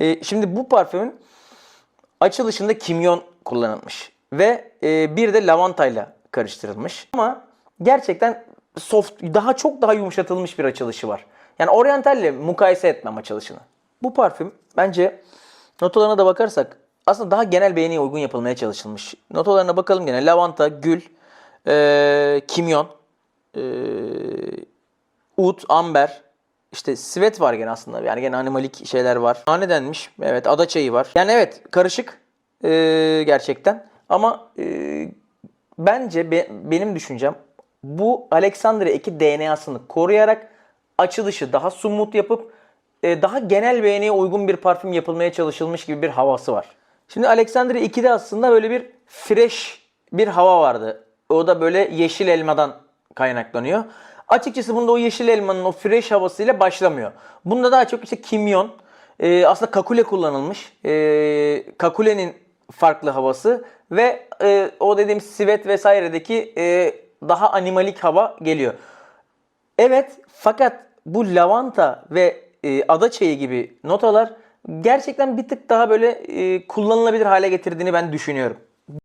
E, şimdi bu parfümün açılışında kimyon kullanılmış. Ve e, bir de lavantayla karıştırılmış. Ama gerçekten soft, daha çok daha yumuşatılmış bir açılışı var. Yani oryantalle mukayese etmem açılışını. Bu parfüm bence notalarına da bakarsak aslında daha genel beğeniye uygun yapılmaya çalışılmış. Notalarına bakalım gene. Lavanta, gül, e, kimyon, e, ut, amber, işte sivet var gene aslında. Yani gene animalik şeyler var. Nane denmiş. Evet ada çayı var. Yani evet karışık e, gerçekten. Ama e, bence be- benim düşüncem bu Alexandria 2 DNA'sını koruyarak açılışı daha smooth yapıp e, daha genel beğeniye uygun bir parfüm yapılmaya çalışılmış gibi bir havası var. Şimdi Alexandria 2'de aslında böyle bir fresh bir hava vardı. O da böyle yeşil elmadan kaynaklanıyor. Açıkçası bunda o yeşil elmanın o fresh havasıyla başlamıyor. Bunda daha çok işte kimyon, e, aslında kakule kullanılmış. E, kakulenin farklı havası ve e, o dediğim sivet vesairedeki e, daha animalik hava geliyor. Evet fakat bu lavanta ve e, ada çayı gibi notalar gerçekten bir tık daha böyle e, kullanılabilir hale getirdiğini ben düşünüyorum.